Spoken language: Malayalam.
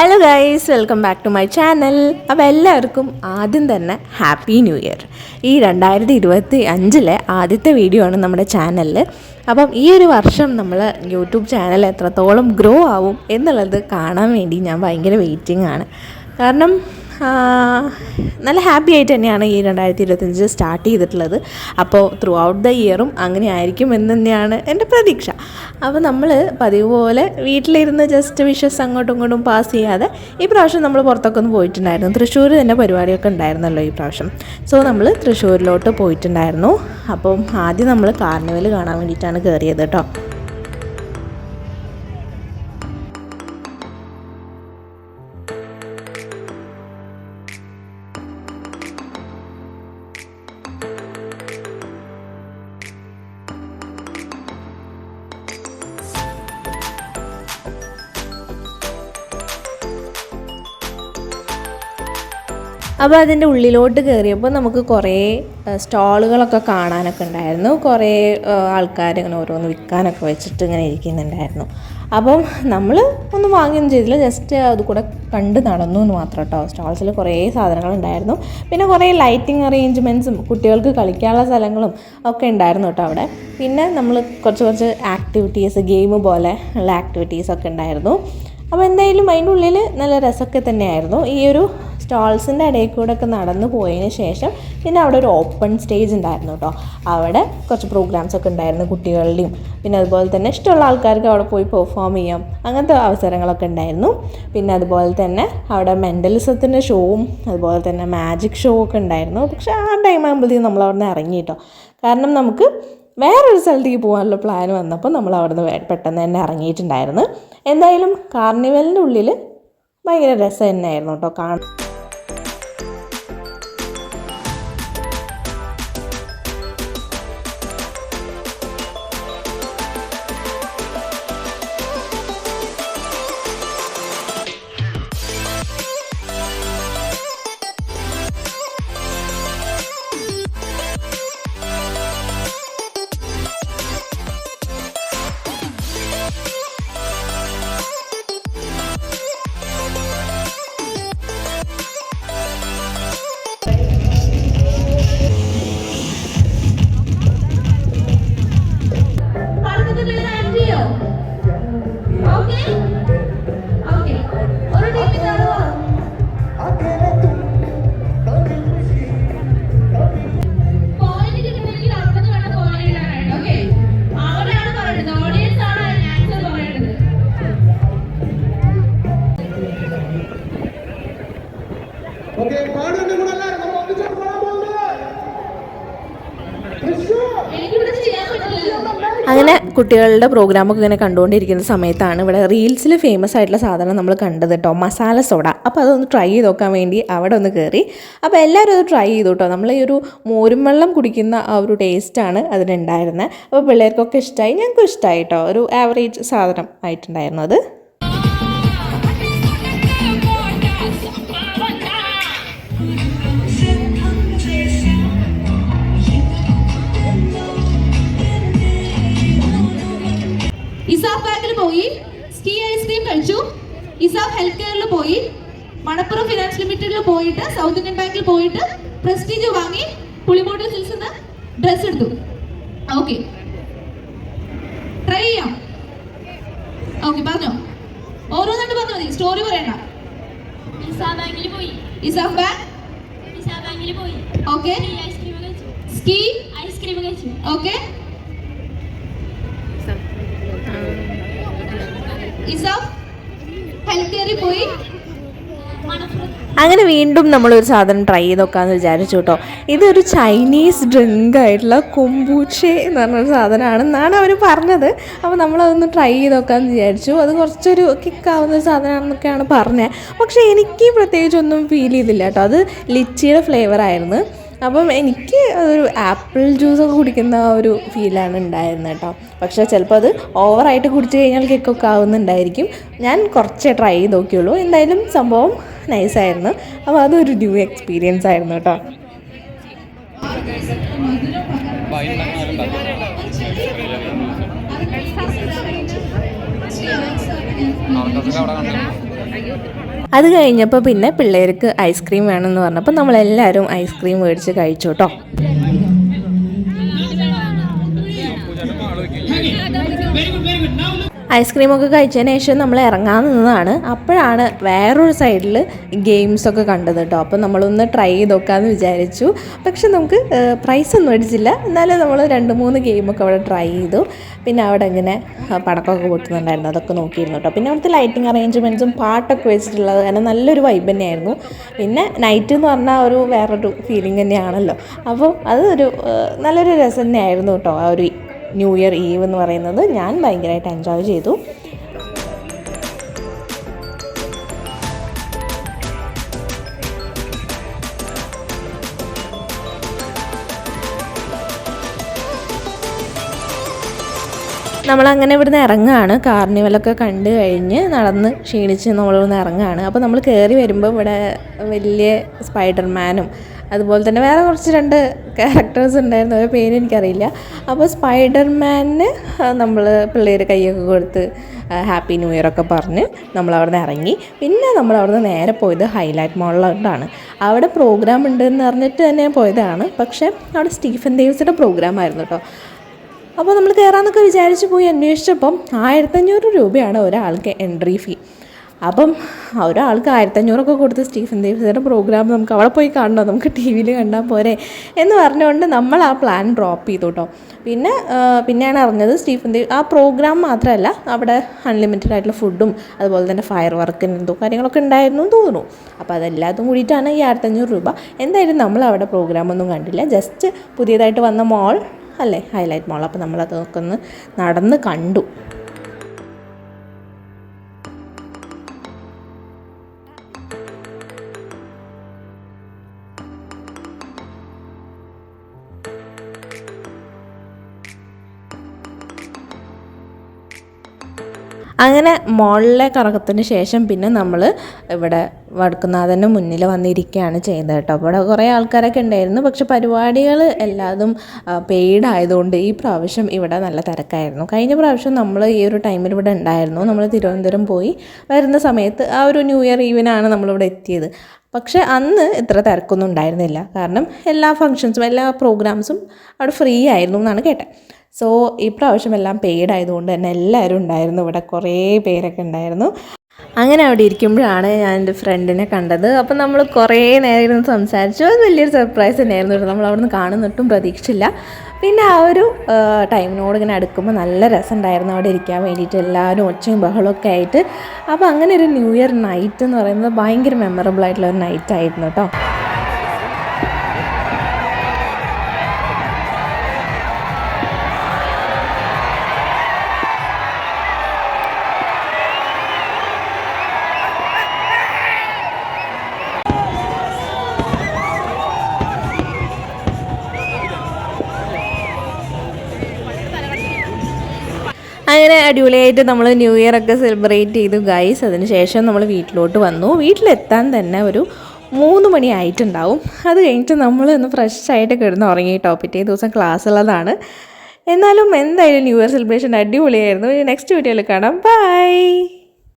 Hello guys welcome back to my channel അപ്പോൾ എല്ലാവർക്കും ആദ്യം തന്നെ ഹാപ്പി ന്യൂ ഇയർ ഈ രണ്ടായിരത്തി ഇരുപത്തി അഞ്ചിലെ ആദ്യത്തെ വീഡിയോ ആണ് നമ്മുടെ ചാനലിൽ അപ്പം ഈ ഒരു വർഷം നമ്മൾ യൂട്യൂബ് ചാനൽ എത്രത്തോളം ഗ്രോ ആവും എന്നുള്ളത് കാണാൻ വേണ്ടി ഞാൻ ഭയങ്കര വെയിറ്റിംഗ് ആണ്. കാരണം നല്ല ഹാപ്പി ആയിട്ട് തന്നെയാണ് ഈ രണ്ടായിരത്തി ഇരുപത്തഞ്ച് സ്റ്റാർട്ട് ചെയ്തിട്ടുള്ളത്. അപ്പോൾ ത്രൂ ഔട്ട് ദ ഇയറും അങ്ങനെ ആയിരിക്കും എന്ന് തന്നെയാണ് എന്റെ പ്രതീക്ഷ. അപ്പോൾ നമ്മൾ പതിവ് പോലെ വീട്ടിലിരുന്ന് ജസ്റ്റ് വിഷസ് അങ്ങോട്ടും ഇങ്ങോട്ടും പാസ് ചെയ്യാതെ ഈ പ്രാവശ്യം നമ്മൾ പുറത്തൊക്കെ ഒന്ന് പോയിട്ടുണ്ടായിരുന്നു. തൃശ്ശൂർ തന്നെ പരിപാടിയൊക്കെ ഉണ്ടായിരുന്നല്ലോ ഈ പ്രാവശ്യം. സോ നമ്മൾ തൃശ്ശൂരിലോട്ട് പോയിട്ടുണ്ടായിരുന്നു. അപ്പം ആദ്യം നമ്മൾ കാർണിവൽ കാണാൻ വേണ്ടിയിട്ടാണ് കയറിയത് കേട്ടോ. അപ്പോൾ അതിന്റെ ഉള്ളിലോട്ട് കയറിയപ്പോൾ നമുക്ക് കുറേ സ്റ്റാളുകളൊക്കെ കാണാനൊക്കെ ഉണ്ടായിരുന്നു. കുറേ ആൾക്കാർ ഇങ്ങനെ ഓരോന്ന് വിൽക്കാനൊക്കെ വെച്ചിട്ട് ഇങ്ങനെ ഇരിക്കുന്നുണ്ടായിരുന്നു. അപ്പം നമ്മൾ ഒന്നും വാങ്ങിയൊന്നും ചെയ്തില്ല. ജസ്റ്റ് അത് കൂടെ കണ്ട് നടന്നു എന്ന് മാത്രം കേട്ടോ സ്റ്റാൾസിൽ കുറേ സാധനങ്ങളുണ്ടായിരുന്നു പിന്നെ കുറേ ലൈറ്റിംഗ് അറേഞ്ച്മെന്റ്സും കുട്ടികൾക്ക് കളിക്കാനുള്ള സ്ഥലങ്ങളും ഒക്കെ ഉണ്ടായിരുന്നു കേട്ടോ അവിടെ. പിന്നെ നമ്മൾ കുറച്ച് കുറച്ച് ആക്ടിവിറ്റീസ് ഗെയിം പോലെ ഉള്ള ആക്ടിവിറ്റീസൊക്കെ ഉണ്ടായിരുന്നു. അപ്പോൾ എന്തായാലും അതിന്റെ ഉള്ളിൽ നല്ല രസമൊക്കെ തന്നെയായിരുന്നു. ഈ ഒരു സ്റ്റാൾസിന്റെ ഇടയിൽ കൂടെ ഒക്കെ നടന്നു പോയതിന് ശേഷം പിന്നെ അവിടെ ഒരു ഓപ്പൺ സ്റ്റേജ് ഉണ്ടായിരുന്നു കേട്ടോ. അവിടെ കുറച്ച് പ്രോഗ്രാംസ് ഒക്കെ ഉണ്ടായിരുന്നു കുട്ടികളുടെയും. പിന്നെ അതുപോലെ തന്നെ ഇഷ്ടമുള്ള ആൾക്കാർക്ക് അവിടെ പോയി പെർഫോം ചെയ്യാം. അങ്ങനത്തെ അവസരങ്ങളൊക്കെ ഉണ്ടായിരുന്നു. പിന്നെ അതുപോലെ തന്നെ അവിടെ മെന്റലിസത്തിന്റെ ഷോവും അതുപോലെ തന്നെ മാജിക് ഷോ ഒക്കെ ഉണ്ടായിരുന്നു. പക്ഷേ ആ ടൈം ആകുമ്പോഴത്തേക്കും നമ്മൾ അവിടെ നിന്ന് ഇറങ്ങി കേട്ടോ. കാരണം നമുക്ക് വേറൊരു സ്ഥലത്തേക്ക് പോകാനുള്ള പ്ലാൻ വന്നപ്പോൾ നമ്മൾ അവിടെ നിന്ന് പെട്ടെന്ന് തന്നെ ഇറങ്ങിയിട്ടുണ്ടായിരുന്നു. എന്തായാലും കാർണിവലിന്റെ ഉള്ളിൽ ഭയങ്കര രസം തന്നെയായിരുന്നു കേട്ടോ കാണാൻ. ഓക്കെ പാടുവിന്റെ കൂടെ എല്ലാവരും. നമ്മൾ ഒന്നിച്ചാണ് പാടാൻ പോകുന്നത്. അങ്ങനെ കുട്ടികളുടെ പ്രോഗ്രാമൊക്കെ ഇങ്ങനെ കണ്ടുകൊണ്ടിരിക്കുന്ന സമയത്താണ് ഇവിടെ റീൽസിൽ ഫേമസ് ആയിട്ടുള്ള സാധനം നമ്മൾ കണ്ടത് കേട്ടോ മസാല സോഡ അപ്പോൾ അതൊന്ന് ട്രൈ ചെയ്ത് നോക്കാൻ വേണ്ടി അവിടെ ഒന്ന് കയറി അപ്പോൾ എല്ലാവരും അത് ട്രൈ ചെയ്തു കേട്ടോ നമ്മൾ ഈ ഒരു മോരും വെള്ളം കുടിക്കുന്ന ആ ഒരു ടേസ്റ്റാണ് അതിനുണ്ടായിരുന്നത് അപ്പോൾ പിള്ളേർക്കൊക്കെ ഇഷ്ടമായി ഞങ്ങൾക്കും ഇഷ്ടമായി കേട്ടോ ഒരു ആവറേജ് സാധനം ആയിട്ടുണ്ടായിരുന്നു അത്. മണപ്പുറം ഫിനാൻസ് ലിമിറ്റഡിൽ പോയിട്ട് സൗത്ത് ഇന്ത്യൻ ബാങ്കിൽ പോയിട്ട് പ്രസ്റ്റീജ് വാങ്ങി പുളിമോട്ടിൽ സിൽസ് നിന്ന് ഡ്രസ് എടുത്തു. ഓക്കെ ട്രൈ ചെയ്യാം. ഓക്കെ പറഞ്ഞോ. ഓരോന്നായിട്ട് പറഞ്ഞു മതി. സ്റ്റോറി പറയണ്ട. ഇസാ ബാങ്കിൽ പോയി. ഇസാഫ് ബാങ്ക് ബാങ്കിൽ പോയി. ഓക്കെ ഐസ്ക്രീം കഴിച്ചു? സ്കീ ഐസ്ക്രീം കഴിച്ചു? ഓക്കെ ഇസാഫ് ഹെൽത്ത് കെയറിൽ പോയി. അങ്ങനെ വീണ്ടും നമ്മളൊരു സാധനം ട്രൈ ചെയ്ത് നോക്കാമെന്ന് വിചാരിച്ചു കേട്ടോ ഇതൊരു ചൈനീസ് ഡ്രിങ്ക് ആയിട്ടുള്ള കൊമ്പൂച്ചെ എന്ന് പറഞ്ഞൊരു സാധനമാണെന്നാണ് അവർ പറഞ്ഞത്. അപ്പോൾ നമ്മളതൊന്ന് ട്രൈ ചെയ്ത് നോക്കാമെന്ന് വിചാരിച്ചു. അത് കുറച്ചൊരു കിക്കാവുന്ന ഒരു സാധനമാണെന്നൊക്കെയാണ് പറഞ്ഞത് പക്ഷേ എനിക്ക് പ്രത്യേകിച്ചൊന്നും ഫീൽ ചെയ്തില്ല കേട്ടോ അത് ലിച്ചിയുടെ ഫ്ലേവർ ആയിരുന്നു. അപ്പം എനിക്ക് അതൊരു ആപ്പിൾ ജ്യൂസൊക്കെ കുടിക്കുന്ന ഒരു ഫീലാണ് ഉണ്ടായിരുന്നത് കേട്ടോ പക്ഷേ ചിലപ്പോൾ അത് ഓവറായിട്ട് കുടിച്ച് കഴിഞ്ഞാൽ കേക്കൊക്കെ ആവുന്നുണ്ടായിരിക്കും. ഞാൻ കുറച്ചേ ട്രൈ ചെയ്ത് നോക്കിയുള്ളൂ എന്തായാലും സംഭവം നൈസായിരുന്നു. അപ്പോൾ അതൊരു ന്യൂ എക്സ്പീരിയൻസ് ആയിരുന്നു കേട്ടോ. അത് കഴിഞ്ഞപ്പോൾ പിന്നെ പിള്ളേർക്ക് ഐസ്ക്രീം വേണമെന്ന് പറഞ്ഞപ്പോൾ നമ്മളെല്ലാവരും ഐസ്ക്രീം മേടിച്ച് കഴിച്ചു കേട്ടോ. ഐസ്ക്രീമൊക്കെ കഴിച്ചതിന് ശേഷം നമ്മൾ ഇറങ്ങാൻ നിന്നതാണ്. അപ്പോഴാണ് വേറൊരു സൈഡിൽ ഗെയിംസൊക്കെ കണ്ടത് കേട്ടോ. അപ്പോൾ നമ്മളൊന്ന് ട്രൈ ചെയ്ത് നോക്കാമെന്ന് വിചാരിച്ചു. പക്ഷെ നമുക്ക് പ്രൈസ് ഒന്നും അടിച്ചില്ല എന്നാലും നമ്മൾ രണ്ട് മൂന്ന് ഗെയിമൊക്കെ അവിടെ ട്രൈ ചെയ്തു. പിന്നെ അവിടെ ഇങ്ങനെ പടക്കമൊക്കെ പൊട്ടുന്നുണ്ടായിരുന്നു. അതൊക്കെ നോക്കിയിരുന്നു കേട്ടോ. പിന്നെ അവിടുത്തെ ലൈറ്റിംഗ് അറേഞ്ച്മെന്റ്സും പാട്ടൊക്കെ വെച്ചിട്ടുള്ളത് കാരണം നല്ലൊരു വൈബ് തന്നെയായിരുന്നു. പിന്നെ നൈറ്റ് എന്ന് പറഞ്ഞാൽ ഒരു വേറൊരു ഫീലിംഗ് തന്നെയാണല്ലോ. അപ്പോൾ അതൊരു നല്ലൊരു രസം തന്നെയായിരുന്നു കേട്ടോ ആ ഒരു ന്യൂ ഇയർ ഈവ് എന്ന് പറയുന്നത് ഞാൻ ഭയങ്കരമായിട്ട് എൻജോയ് ചെയ്തു. നമ്മളങ്ങനെ ഇവിടുന്ന് ഇറങ്ങുകയാണ് കാർണിവലൊക്കെ കണ്ട് കഴിഞ്ഞ് നടന്ന് ക്ഷീണിച്ച് നമ്മളിവിടുന്ന് ഇറങ്ങുകയാണ് അപ്പോൾ നമ്മൾ കയറി വരുമ്പോൾ ഇവിടെ വലിയ സ്പൈഡർമാനും അതുപോലെ തന്നെ വേറെ കുറച്ച് രണ്ട് ക്യാരക്ടേഴ്സ് ഉണ്ടായിരുന്നു. അവരുടെ പേര് എനിക്കറിയില്ല. അപ്പോൾ സ്പൈഡർമാനിന് നമ്മൾ പിള്ളേർ കൈയൊക്കെ കൊടുത്ത് ഹാപ്പി ന്യൂ ഇയർ ഒക്കെ പറഞ്ഞ് നമ്മൾ അവിടെ നിന്ന് ഇറങ്ങി. പിന്നെ നമ്മൾ അവിടെ നിന്ന് നേരെ പോയത് ഹൈലൈറ്റ് മോളിലോട്ടാണ്. അവിടെ പ്രോഗ്രാം ഉണ്ട് എന്ന് പറഞ്ഞിട്ട് തന്നെ പോയതാണ്. പക്ഷേ അവിടെ സ്റ്റീഫൻ ദേവ്സിന്റെ പ്രോഗ്രാം ആയിരുന്നു കേട്ടോ. അപ്പോൾ നമ്മൾ കയറാമെന്നൊക്കെ വിചാരിച്ച് പോയി അന്വേഷിച്ചപ്പം ആയിരത്തഞ്ഞൂറ് രൂപയാണ് ഒരാൾക്ക് എൻട്രി ഫീ അപ്പം ഒരാൾക്ക് ആയിരത്തഞ്ഞൂറൊക്കെ കൊടുത്ത് സ്റ്റീഫൻ ദേവ്സിയുടെ പ്രോഗ്രാം നമുക്ക് അവിടെ പോയി കാണണോ? നമുക്ക് ടി വിയിൽ കണ്ടാൽ പോരെ? എന്ന് പറഞ്ഞുകൊണ്ട് നമ്മൾ ആ പ്ലാൻ ഡ്രോപ്പ് ചെയ്തു കേട്ടോ പിന്നെ പിന്നെയാണ് അറിഞ്ഞത് സ്റ്റീഫൻ ദേവ് ആ പ്രോഗ്രാം മാത്രമല്ല അവിടെ അൺലിമിറ്റഡ് ആയിട്ടുള്ള ഫുഡും അതുപോലെ തന്നെ ഫയർ വർക്കിന് എന്തോ കാര്യങ്ങളൊക്കെ ഉണ്ടായിരുന്നു എന്ന് തോന്നുന്നു. അപ്പോൾ അതെല്ലാതും കൂടിയിട്ടാണ് ഈ ആയിരത്തഞ്ഞൂറ് രൂപ. എന്തായാലും നമ്മൾ അവിടെ പ്രോഗ്രാമൊന്നും കണ്ടില്ല. ജസ്റ്റ് പുതിയതായിട്ട് വന്ന മോൾ അല്ലേ? ഹൈലൈറ്റ് മോൾ അപ്പോൾ നമ്മളതൊക്കെ ഒന്ന് നടന്ന് കണ്ടു. അങ്ങനെ മോളിലെ കറക്കത്തിന് ശേഷം പിന്നെ നമ്മൾ ഇവിടെ വടക്കുന്നാഥന്റെ മുന്നിൽ വന്നിരിക്കുകയാണ് ചെയ്യുന്നത് കേട്ടോ. ഇവിടെ കുറേ ആൾക്കാരൊക്കെ ഉണ്ടായിരുന്നു. പക്ഷെ പരിപാടികൾ എല്ലാതും പെയ്ഡ് ആയതുകൊണ്ട് ഈ പ്രാവശ്യം ഇവിടെ നല്ല തിരക്കായിരുന്നു. കഴിഞ്ഞ പ്രാവശ്യം നമ്മൾ ഈ ഒരു ടൈമിൽ ഇവിടെ ഉണ്ടായിരുന്നു. നമ്മൾ തിരുവനന്തപുരം പോയി വരുന്ന സമയത്ത് ആ ഒരു ന്യൂ ഇയർ ഈവിനാണ് നമ്മളിവിടെ എത്തിയത്. പക്ഷേ അന്ന് ഇത്ര തിരക്കൊന്നും ഉണ്ടായിരുന്നില്ല. കാരണം എല്ലാ ഫങ്ഷൻസും എല്ലാ പ്രോഗ്രാംസും അവിടെ ഫ്രീ ആയിരുന്നു എന്നാണ് കേട്ടത്. സോ ഈ പ്രാവശ്യം എല്ലാം പെയ്ഡ് ആയതുകൊണ്ട് തന്നെ എല്ലാവരും ഉണ്ടായിരുന്നു. ഇവിടെ കുറേ പേരൊക്കെ ഉണ്ടായിരുന്നു. അങ്ങനെ അവിടെ ഇരിക്കുമ്പോഴാണ് ഞാൻ എന്റെ ഫ്രണ്ടിനെ കണ്ടത്. അപ്പം നമ്മൾ കുറേ നേരം ഇരുന്ന് സംസാരിച്ചു. അത് വലിയൊരു സർപ്രൈസ് തന്നെയായിരുന്നു കേട്ടോ. നമ്മൾ നിന്ന് കാണുന്നിട്ടും പ്രതീക്ഷിച്ചില്ല. പിന്നെ ആ ഒരു ടൈമിനോട് ഇങ്ങനെ അടുക്കുമ്പോൾ നല്ല രസമുണ്ടായിരുന്നു അവിടെ ഇരിക്കാൻ വേണ്ടിയിട്ട്. എല്ലാവരും ഒച്ചയും ബഹളമൊക്കെ ആയിട്ട്. അപ്പോൾ അങ്ങനെ ഒരു ന്യൂ ഇയർ നൈറ്റ് എന്ന് പറയുന്നത് ഭയങ്കര മെമ്മറബിൾ ആയിട്ടുള്ള ഒരു നൈറ്റ് ആയിരുന്നു കേട്ടോ. അടിപൊളിയായിട്ട് നമ്മൾ ന്യൂ ഇയർ ഒക്കെ സെലിബ്രേറ്റ് ചെയ്തു ഗൈസ് അതിന് ശേഷം നമ്മൾ വീട്ടിലോട്ട് വന്നു. വീട്ടിലെത്താൻ തന്നെ ഒരു മൂന്ന് മണി ആയിട്ടുണ്ടാവും. അത് കഴിഞ്ഞിട്ട് നമ്മൾ ഒന്ന് ഫ്രഷ് ആയിട്ട് കിടന്ന് ഉറങ്ങി. കേട്ടോ പിറ്റേ ദിവസം ക്ലാസ് ഉള്ളതാണ്. എന്നാലും എന്തായാലും ന്യൂ ഇയർ സെലിബ്രേഷൻ അടിപൊളിയായിരുന്നു. നെക്സ്റ്റ് വീഡിയോയിൽ കാണാം. ബൈ